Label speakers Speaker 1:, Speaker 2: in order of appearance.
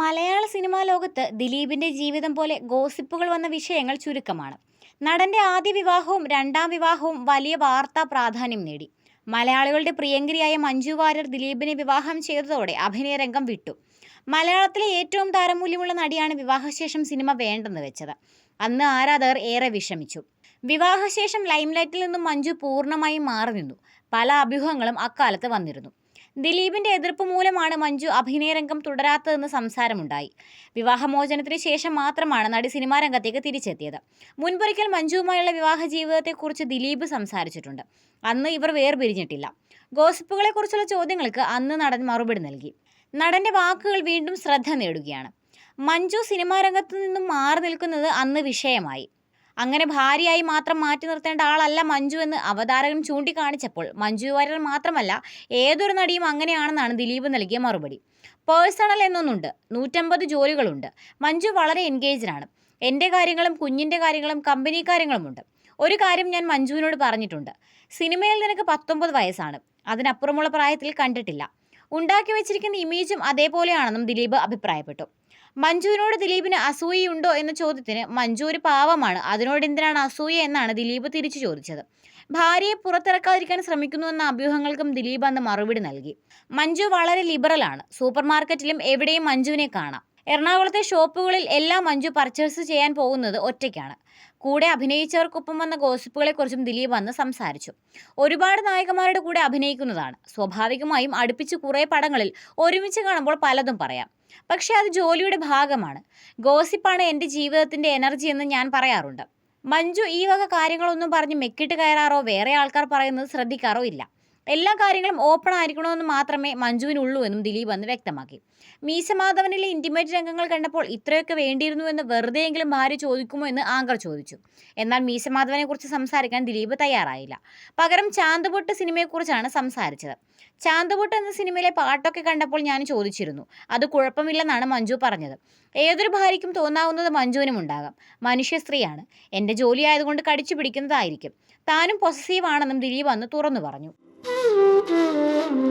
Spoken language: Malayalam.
Speaker 1: മലയാള സിനിമാ ലോകത്ത് ദിലീപിന്റെ ജീവിതം പോലെ ഗോസിപ്പുകൾ വന്ന വിഷയങ്ങൾ ചുരുക്കമാണ്. നടന്റെ ആദ്യ വിവാഹവും രണ്ടാം വിവാഹവും വലിയ വാർത്താ പ്രാധാന്യം നേടി. മലയാളികളുടെ പ്രിയങ്കരിയായ മഞ്ജു വാര്യർ ദിലീപിനെ വിവാഹം ചെയ്തതോടെ അഭിനയരംഗം വിട്ടു. മലയാളത്തിലെ ഏറ്റവും താരമൂല്യമുള്ള നടിയാണ് വിവാഹശേഷം സിനിമ വേണ്ടെന്ന് വെച്ചത്. അന്ന് ആരാധകർ ഏറെ വിഷമിച്ചു. വിവാഹശേഷം ലൈംലൈറ്റിൽ നിന്നും മഞ്ജു പൂർണമായും മാറി നിന്നു പല അഭ്യൂഹങ്ങളും അക്കാലത്ത് വന്നിരുന്നു. ദിലീപിന്റെ എതിർപ്പ് മൂലമാണ് മഞ്ജു അഭിനയരംഗം തുടരാത്തതെന്ന് സംസാരമുണ്ടായി. വിവാഹമോചനത്തിന് ശേഷം മാത്രമാണ് നടി സിനിമാ രംഗത്തേക്ക് തിരിച്ചെത്തിയത്. മുൻപൊരിക്കൽ മഞ്ജുവുമായുള്ള വിവാഹ ജീവിതത്തെക്കുറിച്ച് ദിലീപ് സംസാരിച്ചിട്ടുണ്ട്. അന്ന് ഇവർ വേർപിരിഞ്ഞിട്ടില്ല. ഗോസിപ്പുകളെക്കുറിച്ചുള്ള ചോദ്യങ്ങൾക്ക് അന്ന് നടൻ മറുപടി നൽകി. നടന്റെ വാക്കുകൾ വീണ്ടും ശ്രദ്ധ നേടുകയാണ്. മഞ്ജു സിനിമാ നിന്നും മാറി നിൽക്കുന്നത് അന്ന് വിഷയമായി. അങ്ങനെ ഭാര്യയായി മാത്രം മാറ്റി നിർത്തേണ്ട ആളല്ല മഞ്ജു എന്ന് അവതാരകൻ ചൂണ്ടിക്കാണിച്ചപ്പോൾ മഞ്ജു വാര്യർ മാത്രമല്ല ഏതൊരു നടിയും അങ്ങനെയാണെന്നാണ് ദിലീപ് നൽകിയ മറുപടി. പേഴ്സണൽ എന്നൊന്നുണ്ട് നൂറ്റമ്പത് ജോലികളുണ്ട്. മഞ്ജു വളരെ എൻഗേജ്ഡാണ് എന്റെ കാര്യങ്ങളും കുഞ്ഞിന്റെ കാര്യങ്ങളും കമ്പനി കാര്യങ്ങളുമുണ്ട്. ഒരു കാര്യം ഞാൻ മഞ്ജുവിനോട് പറഞ്ഞിട്ടുണ്ട്. സിനിമയിൽ നിനക്ക് പത്തൊമ്പത് വയസ്സാണ്. അതിനപ്പുറമുള്ള പ്രായത്തിൽ കണ്ടിട്ടില്ല. ഉണ്ടാക്കി വെച്ചിരിക്കുന്ന ഇമേജും അതേപോലെയാണെന്നും ദിലീപ് അഭിപ്രായപ്പെട്ടു. മഞ്ജുവിനോട് ദിലീപിന് അസൂയയുണ്ടോ എന്ന ചോദ്യത്തിന് മഞ്ജു ഒരു പാവമാണ്. അതിനോട് എന്തിനാണ് അസൂയ എന്നാണ് ദിലീപ് തിരിച്ചു ചോദിച്ചത്. ഭാര്യയെ പുറത്തിറക്കാതിരിക്കാൻ ശ്രമിക്കുന്നുവെന്ന അഭ്യൂഹങ്ങൾക്കും ദിലീപ് അന്ന് മറുപടി നൽകി. മഞ്ജു വളരെ ലിബറലാണ് സൂപ്പർ മാർക്കറ്റിലും എവിടെയും മഞ്ജുവിനെ കാണാം. എറണാകുളത്തെ ഷോപ്പുകളിൽ എല്ലാം മഞ്ജു പർച്ചേസ് ചെയ്യാൻ പോകുന്നത് ഒറ്റയ്ക്കാണ്. കൂടെ അഭിനയിച്ചവർക്കൊപ്പം വന്ന ഗോസിപ്പുകളെക്കുറിച്ചും ദിലീപ് അന്ന് സംസാരിച്ചു. ഒരുപാട് നായകന്മാരുടെ കൂടെ അഭിനയിക്കുന്നതാണ്. സ്വാഭാവികമായും അടുപ്പിച്ച് കുറേ പടങ്ങളിൽ ഒരുമിച്ച് കാണുമ്പോൾ പലതും പറയാം. പക്ഷേ അത് ജോലിയുടെ ഭാഗമാണ്. ഗോസിപ്പാണ് എന്റെ ജീവിതത്തിന്റെ എനർജി എന്ന് ഞാൻ പറയാറുണ്ട്. മഞ്ജു ഈ വക കാര്യങ്ങളൊന്നും പറഞ്ഞ് മെക്കിട്ട് കയറാറോ വേറെ ആൾക്കാർ പറയുന്നത് ശ്രദ്ധിക്കാറോ ഇല്ല. എല്ലാ കാര്യങ്ങളും ഓപ്പൺ ആയിരിക്കണമെന്ന് മാത്രമേ മഞ്ജുവിനുള്ളൂ എന്നും ദിലീപ് അന്ന് വ്യക്തമാക്കി. മീശമാധവനിലെ ഇന്റിമേറ്റ് രംഗങ്ങൾ കണ്ടപ്പോൾ ഇത്രയൊക്കെ വേണ്ടിയിരുന്നു എന്ന് വെറുതെയെങ്കിലും ഭാര്യ ചോദിക്കുമോ എന്ന് ആങ്കർ ചോദിച്ചു. എന്നാൽ മീശമാധവനെ കുറിച്ച് സംസാരിക്കാൻ ദിലീപ് തയ്യാറായില്ല. പകരം ചാന്തുപൊട്ട് സിനിമയെക്കുറിച്ചാണ് സംസാരിച്ചത്. ചാന്തുപൊട്ട് എന്ന സിനിമയിലെ പാട്ടൊക്കെ കണ്ടപ്പോൾ ഞാൻ ചോദിച്ചിരുന്നു. അത് കുഴപ്പമില്ലെന്നാണ് മഞ്ജു പറഞ്ഞത്. ഏതൊരു ഭാര്യയ്ക്കും തോന്നാവുന്നത് മഞ്ജുവിനും ഉണ്ടാകാം. മനുഷ്യ സ്ത്രീയാണ്. എന്റെ ജോലി ആയതുകൊണ്ട് കടിച്ചു പിടിക്കുന്നതായിരിക്കും. താനും പൊസസീവ് ആണെന്നും ദിലീപ് അന്ന് തുറന്നു പറഞ്ഞു. Thank you.